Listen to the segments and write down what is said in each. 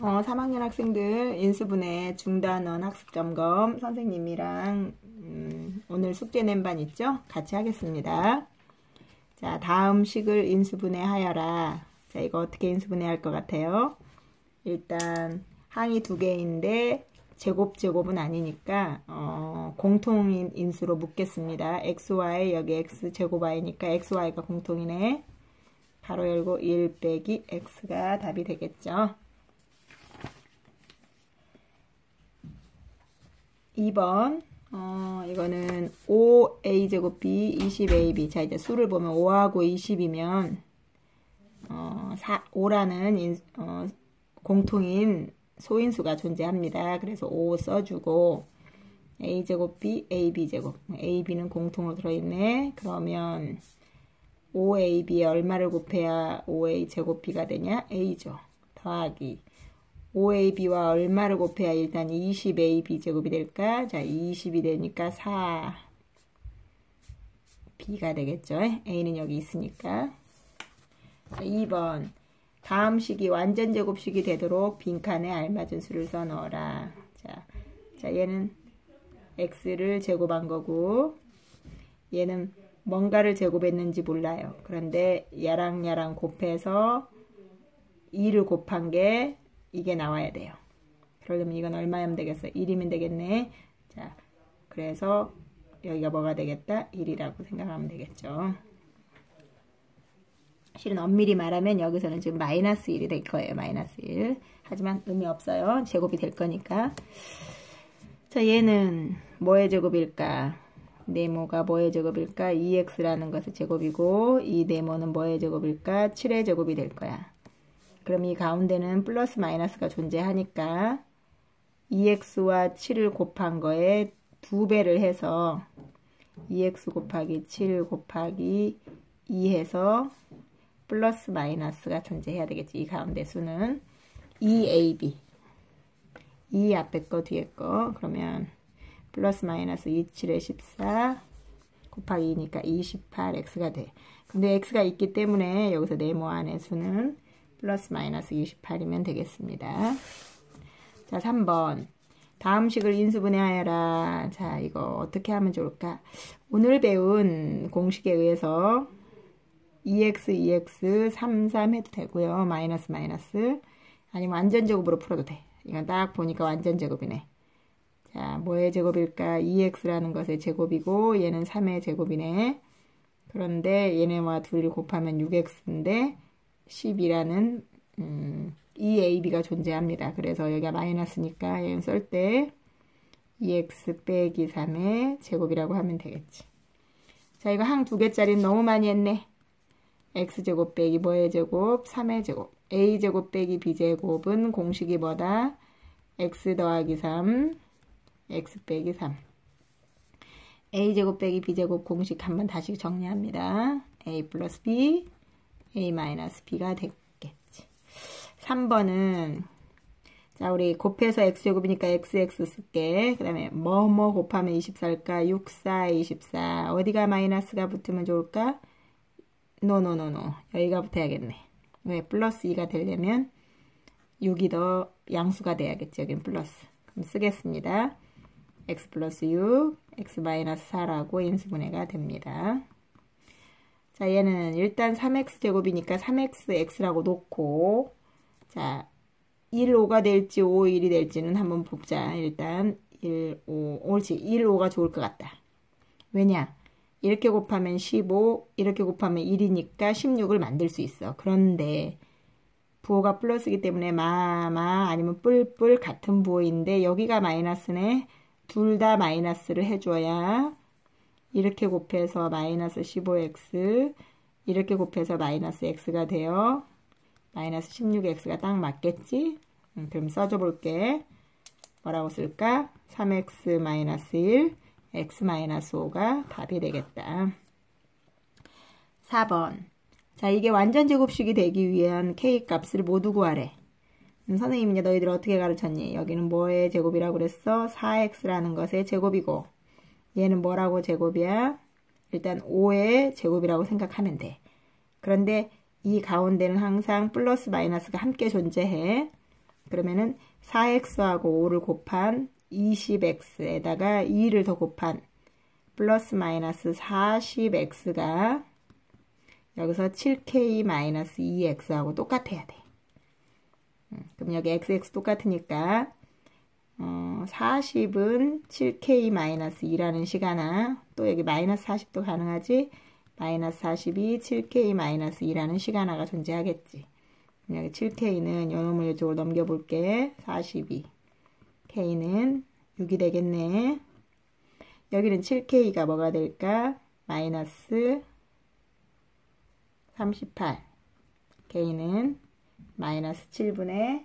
어, 3학년 학생들 인수분해 중단원 학습점검 선생님이랑 음, 오늘 숙제 낸 반 있죠? 같이 하겠습니다. 자, 다음 식을 인수분해 하여라. 자, 이거 어떻게 인수분해 할 것 같아요? 일단 항이 두 개인데 제곱 제곱은 아니니까 어, 공통인 인수로 묻겠습니다. xy 여기 x 제곱 y니까 xy가 공통이네. 바로 열고 1 빼기 x가 답이 되겠죠. 2번 어, 이거는 5a제곱 b 20ab 자 이제 수를 보면 5하고 20이면 어, 4, 5라는 인, 어, 공통인 소인수가 존재합니다. 그래서 5 써주고 a제곱 b ab제곱 ab는 공통으로 들어있네. 그러면 5ab에 얼마를 곱해야 5a 제곱 b가 되냐? a죠. 더하기 5ab와 얼마를 곱해야 일단 20ab 제곱이 될까? 자, 20이 되니까 4 b가 되겠죠. a는 여기 있으니까. 자, 2번 다음 식이 완전 제곱식이 되도록 빈칸에 알맞은 수를 써 넣어라. 자, 자 얘는 x를 제곱한 거고 얘는 뭔가를 제곱했는지 몰라요. 그런데 야랑 야랑 곱해서 2를 곱한 게 이게 나와야 돼요. 그러려면 이건 얼마면 되겠어? 1이면 되겠네. 자, 그래서 여기가 뭐가 되겠다? 1이라고 생각하면 되겠죠. 실은 엄밀히 말하면 여기서는 지금 마이너스 1이 될 거예요. 마이너스 1. 하지만 의미 없어요. 제곱이 될 거니까. 자, 얘는 뭐의 제곱일까? 네모가 뭐의 제곱일까? 2x라는 것의 제곱이고 이 네모는 뭐의 제곱일까? 7의 제곱이 될 거야. 그럼 이 가운데는 플러스 마이너스가 존재하니까 2x와 7을 곱한 거에 두 배를 해서 2x 곱하기 7 곱하기 2 해서 플러스 마이너스가 존재해야 되겠지. 이 가운데 수는 2ab 2 앞에 거 뒤에 거 그러면 플러스 마이너스 2, 7에 14 곱하기 2니까 28x가 돼. 근데 x가 있기 때문에 여기서 네모 안의 수는 플러스 마이너스 28이면 되겠습니다. 자, 3번. 다음 식을 인수분해하여라. 자, 이거 어떻게 하면 좋을까? 오늘 배운 공식에 의해서 2x, 2x, 3, 3 해도 되고요. 마이너스, 마이너스. 아니면 완전 제곱으로 풀어도 돼. 이건 딱 보니까 완전 제곱이네. 자, 뭐의 제곱일까? 2x라는 것의 제곱이고 얘는 3의 제곱이네. 그런데 얘네와 둘이 곱하면 6x인데 10이라는 음, 2ab가 존재합니다. 그래서 여기가 마이너스니까 얘는 쓸 때 2x 빼기 3의 제곱이라고 하면 되겠지. 자, 이거 한두 개짜리 너무 많이 했네. x제곱 빼기 뭐의 제곱? 3의 제곱. a제곱 빼기 b제곱은 공식이 뭐다? x 더하기 3, x 빼기 3. a제곱 빼기 b제곱 공식 한번 다시 정리합니다. a 플러스 b, a 마이너스 b가 되겠지. 3번은 자 우리 곱해서 x제곱이니까 xx 쓸게. 그 다음에 뭐 뭐 곱하면 24일까? 6, 4, 24. 어디가 마이너스가 붙으면 좋을까? 노노노노. 여기가 붙어야겠네. 왜? 플러스 2가 되려면 6이 더 양수가 돼야겠죠. 여긴 플러스. 그럼 쓰겠습니다. x 플러스 6, x 마이너스 4라고 인수분해가 됩니다. 자, 얘는 일단 3x 제곱이니까 3x x라고 놓고 자, 1, 5가 될지 5, 1이 될지는 한번 보자. 일단 1, 5, 옳지. 1, 5가 좋을 것 같다. 왜냐? 이렇게 곱하면 15, 이렇게 곱하면 1이니까 16을 만들 수 있어. 그런데 부호가 플러스이기 때문에 마, 마 아니면 뿔뿔 같은 부호인데 여기가 마이너스네. 둘 다 마이너스를 해줘야 이렇게 곱해서 마이너스 15x 이렇게 곱해서 마이너스 x가 돼요. 마이너스 16x가 딱 맞겠지? 음, 그럼 써줘 볼게. 뭐라고 쓸까? 3x 마이너스 1 x 마이너스 5가 답이 되겠다. 4번 자 이게 완전 제곱식이 되기 위한 k 값을 모두 구하래. 음, 선생님이 너희들 어떻게 가르쳤니? 여기는 뭐의 제곱이라고 그랬어? 4x라는 것의 제곱이고 얘는 뭐라고 제곱이야? 일단 5의 제곱이라고 생각하면 돼. 그런데 이 가운데는 항상 플러스 마이너스가 함께 존재해. 그러면은 4x하고 5를 곱한 20x에다가 2를 더 곱한 플러스 마이너스 40x가 여기서 7k 마이너스 2x하고 똑같아야 돼. 음, 그럼 여기 xx 똑같으니까 어, 40은 7k 마이너스 2라는 시간아. 또 여기 마이너스 40도 가능하지? 마이너스 40이 7k 마이너스 2라는 시간화가 존재하겠지. 여기 7k는 요놈을 이쪽으로 넘겨볼게. 42 k는 6이 되겠네. 여기는 7k가 뭐가 될까? 마이너스 38 k는 마이너스 7분의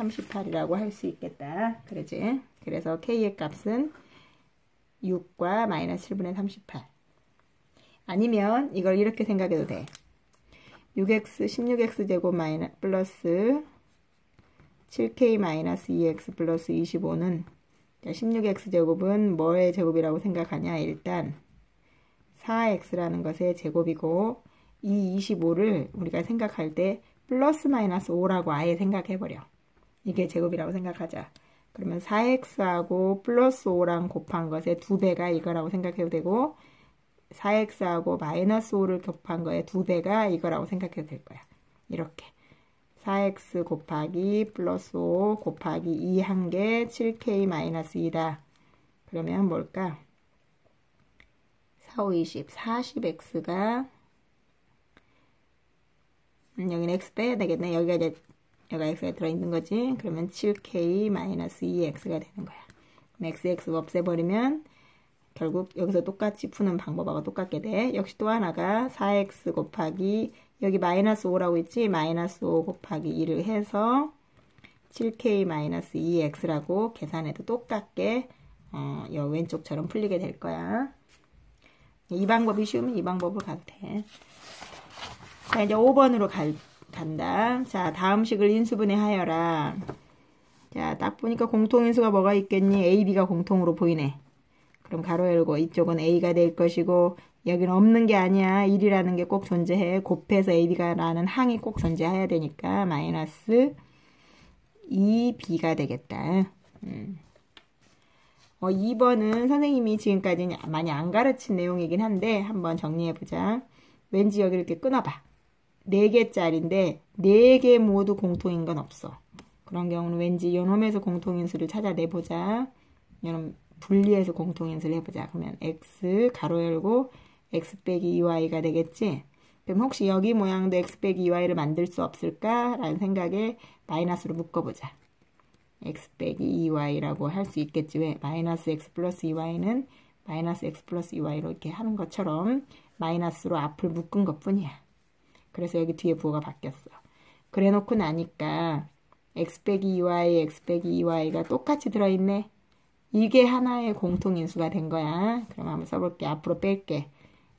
38이라고 할 수 있겠다. 그러지? 그래서 k의 값은 6과 마이너스 7분의 38. 아니면 이걸 이렇게 생각해도 돼. 6x 16x 제곱 마이너 플러스 7k 마이너스 2x 플러스 25는 16x 제곱은 뭐의 제곱이라고 생각하냐? 일단 4x라는 것의 제곱이고 이 25를 우리가 생각할 때 플러스 마이너스 5라고 아예 생각해버려. 이게 제곱이라고 생각하자. 그러면 4x하고 플러스 5랑 곱한 것의 2배가 이거라고 생각해도 되고 4x하고 마이너스 5를 곱한 거의 2배가 이거라고 생각해도 될 거야. 이렇게 4x 곱하기 플러스 5 곱하기 2 한 개 7k 마이너스 2다. 그러면 뭘까? 4, 5, 20, 40x가 음, 여기는 x 빼야 되겠네. 여기가 이제 여기가 x가 들어있는 거지. 그러면 7k 마이너스 2x가 되는 거야. x, x 없애버리면 결국 여기서 똑같이 푸는 방법하고 똑같게 돼. 역시 또 하나가 4x 곱하기 여기 마이너스 5라고 있지? 마이너스 5 곱하기 2를 해서 7k 마이너스 2x라고 계산해도 똑같게 어, 여 왼쪽처럼 풀리게 될 거야. 이 방법이 쉬우면 이 방법을 가도 돼. 자, 이제 5번으로 갈 간다. 자, 다음 식을 인수분해 하여라. 자, 딱 보니까 공통인수가 뭐가 있겠니? A, B가 공통으로 보이네. 그럼 가로 열고 이쪽은 A가 될 것이고 여기는 없는 게 아니야. 1이라는 게 꼭 존재해. 곱해서 A, B가 라는 항이 꼭 존재해야 되니까 마이너스 2B가 되겠다. 음. 어, 2번은 선생님이 지금까지 많이 안 가르친 내용이긴 한데 한번 정리해보자. 왠지 여기 이렇게 끊어봐. 4개짜리인데 4개 모두 공통인 건 없어. 그런 경우는 왠지 요놈에서 공통인수를 찾아내보자. 요놈 분리해서 공통인수를 해보자. 그러면 x 가로 열고 x 빼기 2y가 되겠지? 그럼 혹시 여기 모양도 x 빼기 2y를 만들 수 없을까? 라는 생각에 마이너스로 묶어보자. x 빼기 2y라고 할 수 있겠지. 왜? 마이너스 x 플러스 2y는 마이너스 x 플러스 2y로 이렇게 하는 것처럼 마이너스로 앞을 묶은 것 뿐이야. 그래서 여기 뒤에 부호가 바뀌었어. 그래 놓고 나니까 x 빼기 2y, x 빼기 2y가 똑같이 들어있네. 이게 하나의 공통인수가 된 거야. 그럼 한번 써볼게. 앞으로 뺄게.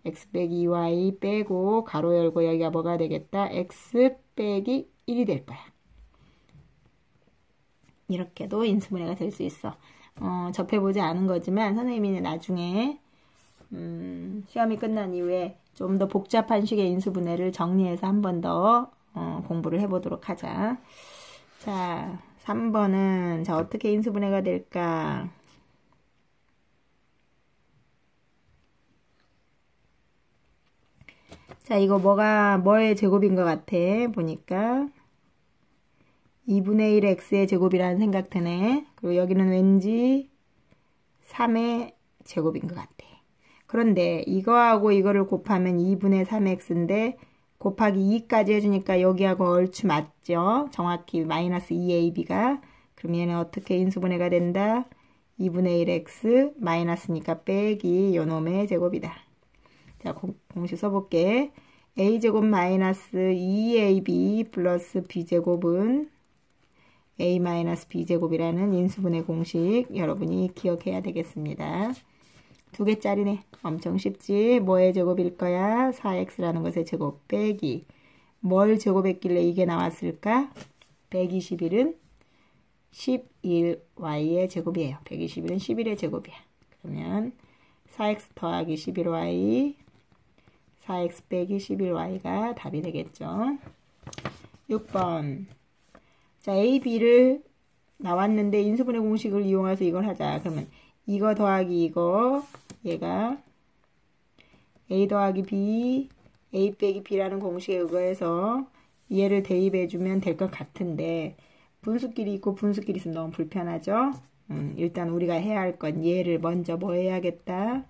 x 빼기 2y 빼고 가로 열고 여기가 뭐가 되겠다? x 빼기 1이 될 거야. 이렇게도 인수분해가 될 수 있어. 어, 접해보지 않은 거지만 선생님이 나중에 음, 시험이 끝난 이후에 좀 더 복잡한 식의 인수분해를 정리해서 한 번 더 어, 공부를 해보도록 하자. 자, 3번은 자 어떻게 인수분해가 될까? 자, 이거 뭐가 뭐의 제곱인 것 같아? 보니까 2분의 1 x의 제곱이라는 생각 드네. 그리고 여기는 왠지 3의 제곱인 것 같아. 그런데 이거하고 이거를 곱하면 2분의 3x인데 곱하기 2까지 해주니까 여기하고 얼추 맞죠? 정확히 마이너스 2ab가 그럼 얘는 어떻게 인수분해가 된다? 2분의 1x 마이너스니까 빼기 요놈의 제곱이다. 자 공, 공식 써볼게. a제곱 마이너스 2ab 플러스 b제곱은 a 마이너스 b제곱이라는 인수분해 공식 여러분이 기억해야 되겠습니다. 두 개짜리네. 엄청 쉽지. 뭐의 제곱일 거야? 4x라는 것의 제곱 빼기. 뭘 제곱했길래 이게 나왔을까? 121은 11y의 제곱이에요. 121은 11의 제곱이야. 그러면 4x 더하기 11y 4x 빼기 11y가 답이 되겠죠. 6번 자, A, B를 나왔는데 인수분해 공식을 이용해서 이걸 하자. 그러면 이거 더하기 이거 얘가 A 더하기 B, A 빼기 B라는 공식에 의거해서 얘를 대입해주면 될 것 같은데 분수끼리 있고 분수끼리 있으면 너무 불편하죠? 음, 일단 우리가 해야 할 건 얘를 먼저 뭐 해야겠다?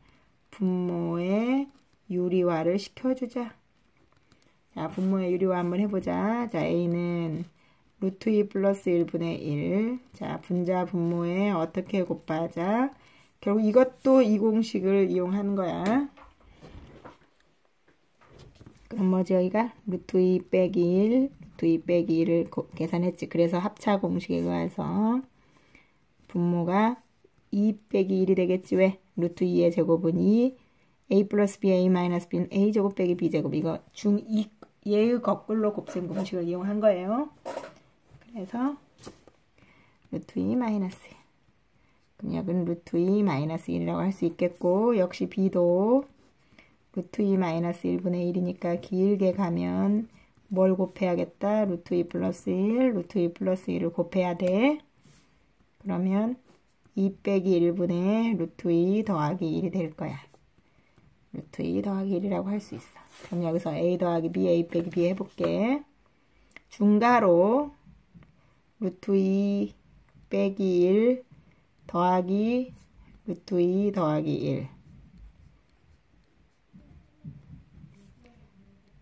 분모의 유리화를 시켜주자. 자, 분모의 유리화 한번 해보자. 자, A는 루트 2 플러스 1분의 1. 자, 분자 분모에 어떻게 곱하자. 결국 이것도 이 공식을 이용한 거야. 그럼 뭐지 여기가? 루트 2 빼기 1, 루트 2 빼기 1을 계산했지. 그래서 합차 공식에 의해서 분모가 2 빼기 1이 되겠지. 왜? 루트 2의 제곱은 2, a 플러스 b, a 마이너스 b는 a 제곱 빼기 b 제곱. 이거 중2 얘의 거꾸로 곱셈 공식을 이용한 거예요. 그래서 루트 2 마이너스 1. 그럼 여기는 루트 2 마이너스 1이라고 할 수 있겠고 역시 b도 루트 2 마이너스 1분의 1이니까 길게 가면 뭘 곱해야겠다? 루트 2 플러스 1, 루트 2 플러스 1을 곱해야 돼. 그러면 2 빼기 1분의 루트 2 더하기 1이 될 거야. 루트 2 더하기 1이라고 할 수 있어. 그럼 여기서 a 더하기 b, a 빼기 b 해볼게. 중가로 루트 2 빼기 1 더하기 루트 2 더하기 1.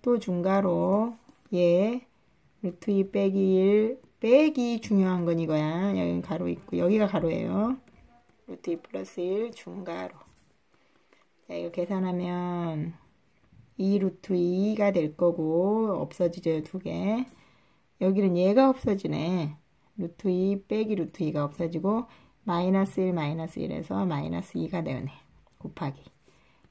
또 중가로 얘 루트 2 빼기 1 빼기 중요한 건 이거야. 여기는 가로 있고 여기가 가로예요. 루트 2 플러스 1 중가로. 자, 이거 계산하면 2 루트 2가 될 거고 없어지죠. 두 개. 여기는 얘가 없어지네. 루트 2 빼기 루트 2가 없어지고 마이너스 1 마이너스 1에서 마이너스 2가 되네. 곱하기.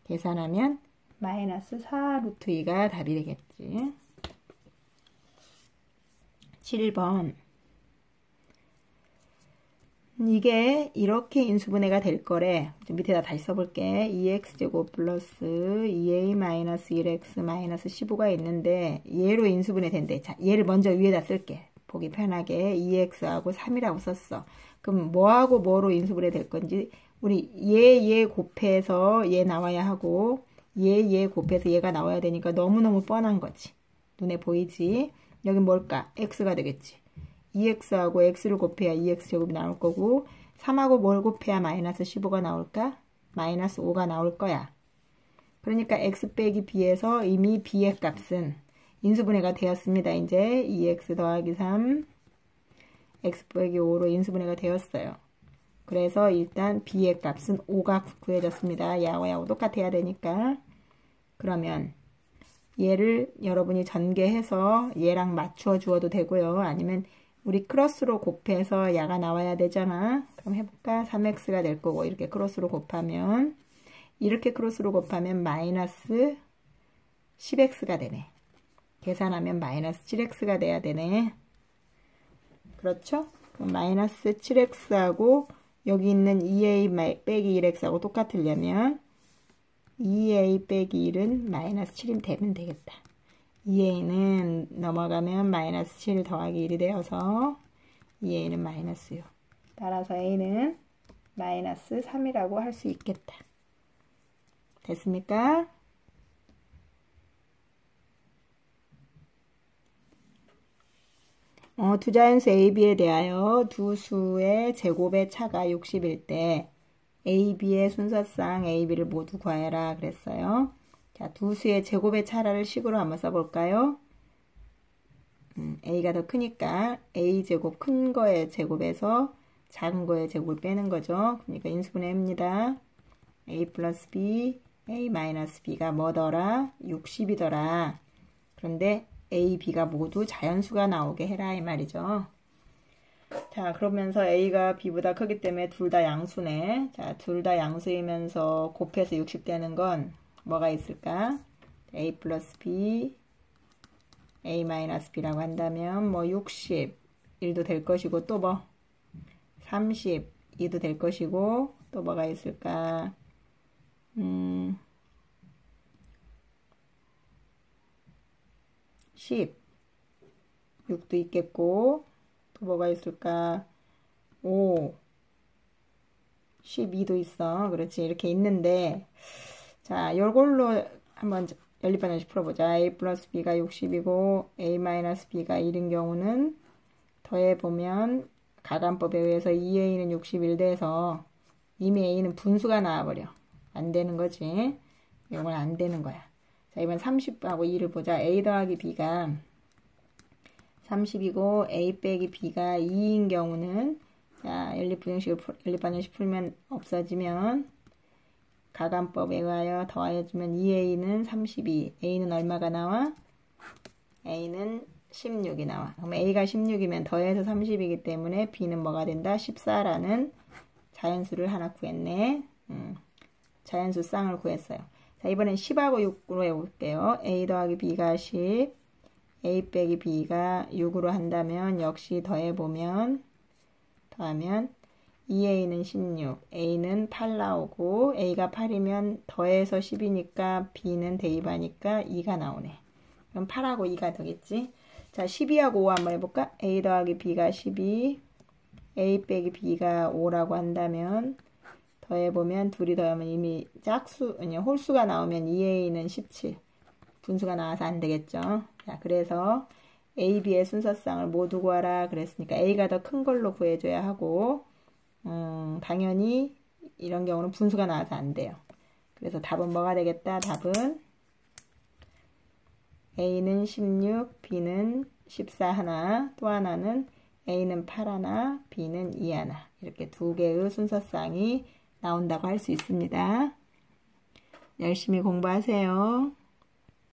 계산하면 마이너스 4 루트 2가 답이 되겠지. 7번 이게 이렇게 인수분해가 될 거래. 밑에다 다시 써볼게. 2x제곱 플러스 2a 마이너스 1x 마이너스 15가 있는데 얘로 인수분해 된대. 자, 얘를 먼저 위에다 쓸게. 보기 편하게 2x하고 3이라고 썼어. 그럼 뭐하고 뭐로 인수분해 될 건지 우리 얘, 얘 곱해서 얘 나와야 하고 얘, 얘 곱해서 얘가 나와야 되니까 너무너무 뻔한 거지. 눈에 보이지? 여기 뭘까? x가 되겠지. 2x하고 x를 곱해야 2x제곱이 나올 거고 3하고 뭘 곱해야 마이너스 15가 나올까? 마이너스 5가 나올 거야. 그러니까 x 빼기 b에서 이미 b의 값은 인수분해가 되었습니다. 이제 2x 더하기 3 x 빼기 5로 인수분해가 되었어요. 그래서 일단 b의 값은 5가 구해졌습니다. 야하고 똑같아야 되니까 그러면 얘를 여러분이 전개해서 얘랑 맞추어 주어도 되고요. 아니면 우리 크로스로 곱해서 야가 나와야 되잖아. 그럼 해볼까? 3x가 될 거고 이렇게 크로스로 곱하면 이렇게 크로스로 곱하면 마이너스 10x가 되네. 계산하면 마이너스 7x가 돼야 되네. 그렇죠? 마이너스 7x하고 여기 있는 2a 빼기 1x하고 똑같으려면 2a 빼기 1은 마이너스 7이 되면 되겠다. 2a는 넘어가면 마이너스 7 더하기 1이 되어서 2a는 마이너스 6. 따라서 a는 마이너스 3이라고 할 수 있겠다. 됐습니까? 어, 두 자연수 A, B에 대하여 두 수의 제곱의 차가 60일 때 A, B의 순서상 A, B를 모두 구하여라 그랬어요. 자, 두 수의 제곱의 차를 식으로 한번 써볼까요? 음, A가 더 크니까 A 제곱 큰 거의 제곱에서 작은 거의 제곱을 빼는 거죠. 그러니까 인수분해 입니다. A 플러스 B, A 마이너스 B가 뭐더라? 60이더라. 그런데 A, B가 모두 자연수가 나오게 해라 이 말이죠. 자 그러면서 A가 B보다 크기 때문에 둘 다 양수네. 자둘 다 양수이면서 곱해서 60 되는 건 뭐가 있을까? A 플러스 B, A 마이너스 B라고 한다면 뭐 60, 1도 될 것이고 또 뭐 30, 2도 될 것이고 또 뭐가 있을까? 음 10, 6도 있겠고 또 뭐가 있을까? 5, 12도 있어. 그렇지. 이렇게 있는데, 자, 요걸로 한번 연립반응식 풀어보자. a 플러스 b가 60이고 a 마이너스 b가 1인 경우는 더해보면 가간법에 의해서 2a는 61돼서 이미 a는 분수가 나와버려. 안 되는 거지. 이건 안 되는 거야. 자, 이번 30하고 2를 보자. a 더하기 b가 30이고 a 빼기 b가 2인 경우는 자, 연립분형식을 연립반응식 풀면 없어지면 가간법에 의하여 더하여주면 2a는 32, a는 얼마가 나와? a는 16이 나와. 그럼 a가 16이면 더해서 30이기 때문에 b는 뭐가 된다? 14라는 자연수를 하나 구했네. 음, 자연수 쌍을 구했어요. 자, 이번엔 10하고 6으로 해볼게요. a 더하기 b가 10, a 빼기 b가 6으로 한다면 역시 더해보면 더하면 2a는 16, a는 8 나오고 a가 8이면 더해서 10이니까 b는 대입하니까 2가 나오네. 그럼 8하고 2가 되겠지? 자, 12하고 5 한번 해볼까? a 더하기 b가 12, a 빼기 b가 5라고 한다면 더해보면 둘이 더하면 이미 짝수, 아니 홀수가 나오면 2a는 17. 분수가 나와서 안 되겠죠? 자, 그래서 a, b의 순서쌍을 모두 구하라 그랬으니까 a가 더 큰 걸로 구해줘야 하고 음, 당연히 이런 경우는 분수가 나와서 안 돼요. 그래서 답은 뭐가 되겠다? 답은 A는 16, B는 14 하나, 또 하나는 A는 8 하나, B는 2 하나. 이렇게 두 개의 순서쌍이 나온다고 할 수 있습니다. 열심히 공부하세요.